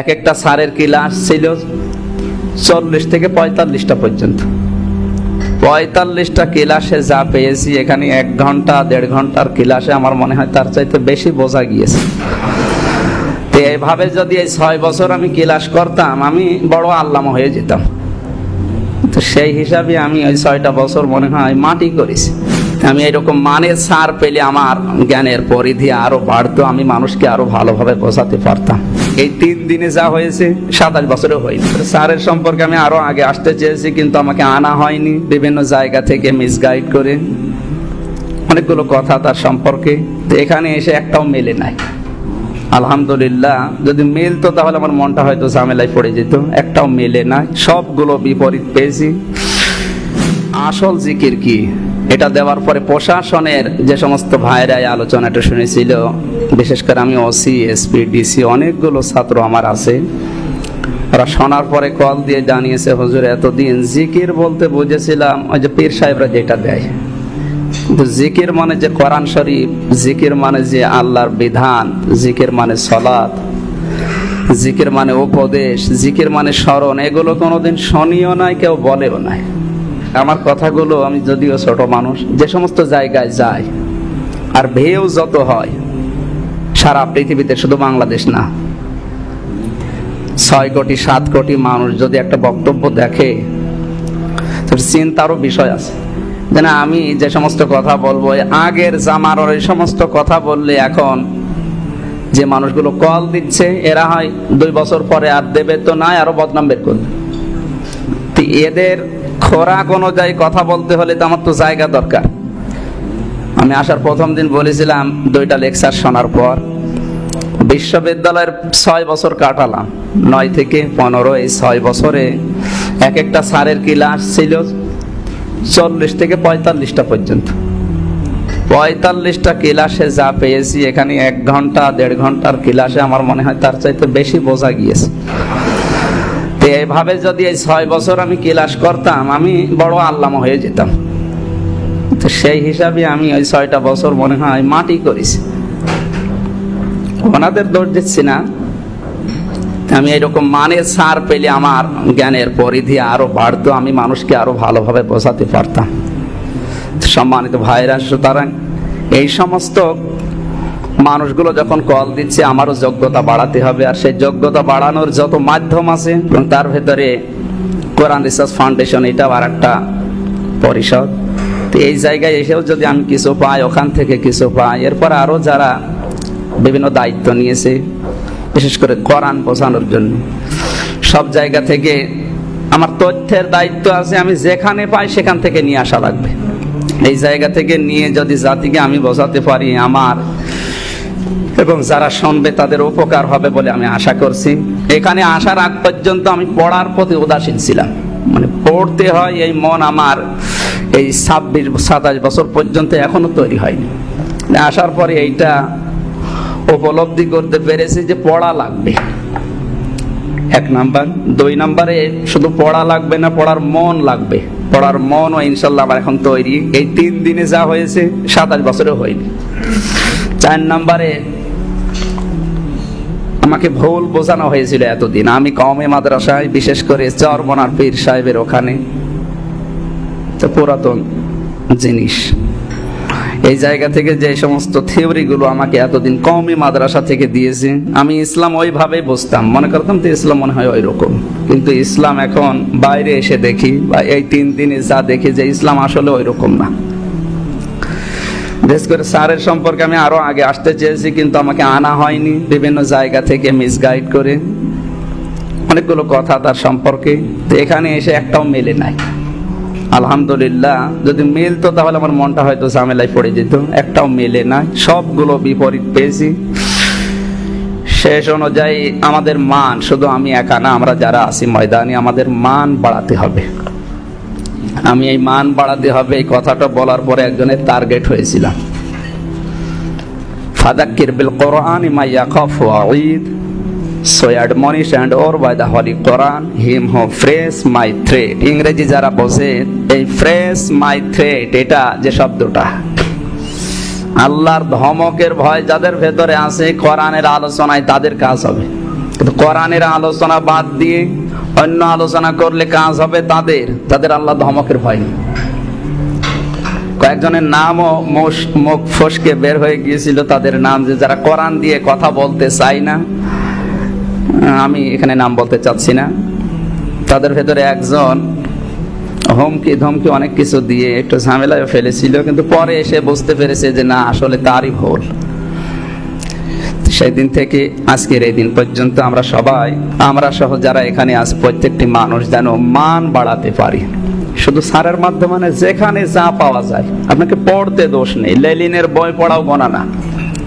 এক একটা সারের ক্লাস ছিল? চল্লিশ থেকে পঁয়তাল্লিশটা পর্যন্ত। পঁয়তাল্লিশটা ক্লাসে যা পেয়েছি, এখানে এক ঘণ্টা, দেড় ঘণ্টার ক্লাসে আমার মনে হয় তার চাইতে বেশি বোঝা গিয়েছে। তো এইভাবে যদি এই ছয় বছর আমি ক্লাস করতাম, আমি বড় আল্লাম হয়ে যেতাম। তো সেই হিসাবে আমি ওই ছয়টা বছর মনে হয় মাটি করেছি। আমি এরকম মানের সার পেলে আমার জ্ঞানের পরিধি আরও বাড়তো, আমি মানুষকে আরও ভালোভাবে বোঝাতে পারতাম। এই তিন দিনে যা হয়েছে, সাতাশ বছরে হয়নি। স্যারের সম্পর্কে আমি আরও আগে আসতে চেয়েছি, কিন্তু আমাকে আনা হয়নি। বিভিন্ন জায়গা থেকে মিসগাইড করে অনেকগুলো কথা তার সম্পর্কে। তো এখানে এসে একটাও মেলে নাই। আলহামদুলিল্লাহ, যদি মিলতো তাহলে আমার মনটা হয়তো ঝামেলায় পড়ে যেত। একটাও মেলে না সবগুলো বিপরীত পেয়েছি। আসল জিকির কি? এটা দেওয়ার পরে প্রশাসনের যে সমস্ত ভাইরাই আলোচনাটা শুনেছিল বিশেষ করে আমি ওসি এসপি ডিসি অনেকগুলো ছাত্র আমার আছে। ওরা শোনার পরে কল দিয়ে জানিয়েছে, হুজুর, এতদিন জিকির বলতে বুঝেছিলাম, ওই যে পীর সাহেবরা যেটা দেয়। কিন্তু জিকির মানে যে কোরআন শরীফ, জিকির মানে যে আল্লাহর বিধান, জিকির মানে সলাৎ, জিকির মানে উপদেশ, জিকির মানে স্মরণ, এগুলো কোনোদিন শনিও নাই, কেউ বলেও নাই। আমার কথাগুলো আমি যদিও ছোট মানুষ, যে সমস্ত জায়গায় যাই, আর ভেউ যত হয় সারা পৃথিবীতে শুধু বাংলাদেশ না। ছয় কোটি, সাত কোটি মানুষ যদি একটা বক্তব্য দেখে চিন্তারও বিষয় আছে। যে না, আমি যে সমস্ত কথা বলব আগের জামার এই সমস্ত কথা বললে এখন যে মানুষগুলো কল দিচ্ছে, এরা হয় দুই বছর পরে আর দেবে তো নাই, আরও বদনাম বের করবে। এদের খোরাক অনুযায়ী কথা বলতে হলে তো আমার তো জায়গা দরকার। আমি আসার প্রথম দিন বলেছিলাম, দুইটা লেকচার শোনার পর। বিশ্ববিদ্যালয়ের ছয় বছর কাটালাম। নয় থেকে পনেরো এই ছয় বছরে এক একটা স্যারের ক্লাস ছিল চল্লিশ থেকে পঁয়তাল্লিশটা পর্যন্ত। পঁয়তাল্লিশটা ক্লাসে যা পেয়েছি, এখানে এক ঘণ্টা, দেড় ঘণ্টার ক্লাসে আমার মনে হয় তার চাইতে বেশি বোঝা গিয়েছে। তো এইভাবে যদি এই ছয় বছর আমি ক্লাস করতাম, আমি বড় আল্লামা হয়ে যেতাম। তো সেই হিসাবে আমি ওই ছয়টা বছর মনে হয় মাটি করেছি। ওনাদের দোষ দিচ্ছি না। আমি এরকম মানের সার পেলে আমার জ্ঞানের পরিধি আরও বাড়তো, আমি মানুষকে আরও ভালোভাবে বোঝাতে পারতাম। সম্মানিত ভাইরা, সুতরাং এই সমস্ত মানুষগুলো যখন কল দিচ্ছে, আমারও যোগ্যতা বাড়াতে হবে। আর সেই যোগ্যতা বাড়ানোর যত মাধ্যম আছে তার ভেতরে কোরআন রিসার্চ ফাউন্ডেশন, এটাও আর একটা পরিষদ। তো এই জায়গায় এসেও যদি আমি কিছু পাই, ওখান থেকে কিছু পাই। এরপর আরও যারা বিভিন্ন দায়িত্ব নিয়েছে, বিশেষ করে কোরআন বোঝানোর জন্য। সব জায়গা থেকে আমার তথ্যের দায়িত্ব আছে, আমি যেখানে পাই সেখান থেকে নিয়ে আসা লাগবে। এই জায়গা থেকে নিয়ে যদি জাতিকে আমি বোঝাতে পারি আমার, এবং যারা শুনবে তাদের উপকার হবে বলে আমি আশা করছি। এখানে আসার আগ পর্যন্ত আমি পড়ার প্রতি উদাসীন ছিলাম। মানে পড়তে হয় এই মন আমার এই ছাব্বিশ, সাতাশ বছর পর্যন্ত এখনও তৈরি হয়নি। আসার পরে এইটা উপলব্ধি করতে পেরেছি যে পড়া লাগবে। এক নাম্বার। দুই নাম্বারে শুধু পড়া লাগবে না, পড়ার মন লাগবে। পড়ার মন ও ইনশাল্লাহ আমার এখন তৈরি। এই তিন দিনে যা হয়েছে, সাতাশ বছরে হয়নি। চার নাম্বারে আমাকে ভুল বোঝানো হয়েছিল এতদিন। আমি কমে মাদ্রাসায়, বিশেষ করে চরমনার পীর সাহেবের ওখানে। পুরাতন জিনিস। এই জায়গা থেকে যে সমস্ত থিওরিগুলো আমাকে এতদিন কমই মাদ্রাসা থেকে দিয়েছে, আমি ইসলাম ওইভাবে বুঝতাম। মনে করতাম তো ইসলাম মনে হয় ওই রকম কিন্তু ইসলাম এখন বাইরে এসে দেখি, বা এই তিন দিনে যা দেখি যে ইসলাম আসলে ওই রকম না। বিশেষ করে স্যারের সম্পর্কে আমি আরও আগে আসতে চেয়েছি, কিন্তু আমাকে আনা হয়নি। বিভিন্ন জায়গা থেকে মিসগাইড করে অনেকগুলো কথা তার সম্পর্কে। তো এখানে এসে একটাও মেলে নাই। আলহামদুলিল্লাহ, যদি মিলতো তাহলে আমার মনটা হয়তো ঝামেলায় পড়ে যেত। একটাও মেলে নাই। সবগুলো বিপরীত পেয়েছি। শেষ অনুযায়ী আমাদের মান, শুধু আমি একা না, আমরা যারা আছি ময়দানে, আমাদের মান বাড়াতে হবে। আমি এই মান বাড়াতে হবে, এই কথাটা বলার পরে একজনের টার্গেট হয়েছিলাম। ফাদাক্কির বিল কোরআন মা ইয়াখাফ ওয়াঈদ so admonish and or by the holy Quran, him who fears my threat. ইংরেজি যারা বোঝে, এই ফ্রেশ মাই থ্রেট, এটা যে শব্দটা। আল্লাহর ধমকের ভয় যাদের ভেতরে আছে, কোরআনের আলোচনায় তাদের কাজ হবে। কিন্তু কোরআনের আলোচনা বাদ দিয়ে অন্য আলোচনা করলে কাজ হবে তাদের তাদের আল্লাহ ধমকের ভয় কয়েকজনের নামও মুখ ফসকে বের হয়ে গিয়েছিল, তাদের নাম যে যারা কোরআন দিয়ে কথা বলতে চাই না, আমি এখানে নাম বলতে চাচ্ছি না। তাদের ভেতরে একজন হুমকি ধমকি অনেক কিছু দিয়ে একটু ঝামেলায় ফেলেছিল, কিন্তু পরে এসে বুঝতে পেরেছে যে না, আসলে তারই ভুল। সেই দিন থেকে আজকের এই দিন পর্যন্ত আমরা সবাই, আমরা সহ যারা এখানে আছি, প্রত্যেকটি মানুষ যেন মান বাড়াতে পারি। শুধু সারের মাধ্যমে যেখানে যা পাওয়া যায়। আপনাকে পড়তে দোষ নেই, লেলিনের বই পড়াও গোনা না।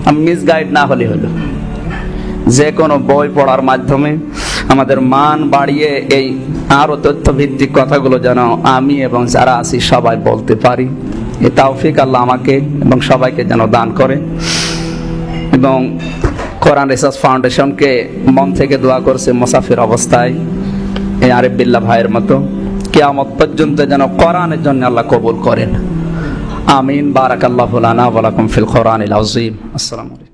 আমি মিসগাইড না হলে হলো। যে কোনো বই পড়ার মাধ্যমে আমাদের মান বাড়িয়ে এই আরও তথ্য ভিত্তিক কথাগুলো যেন আমি এবং যারা আছি সবাই বলতে পারি। এ তাওফিক আল্লাহ আমাকে এবং সবাইকে যেন দান করে। এবং কোরআন রিসার্চ ফাউন্ডেশনকে মন থেকে দোয়া করছে মোসাফির অবস্থায়, এই আরিফ বিল্লা ভাইয়ের মতো। কেয়ামত পর্যন্ত যেন কোরআনের জন্য আল্লাহ কবুল করেন। আমিন। বারাকাল্লাহ লানা ওয়া লাকুম ফিল কোরআন আযীম। আসসালামু আলাইকুম।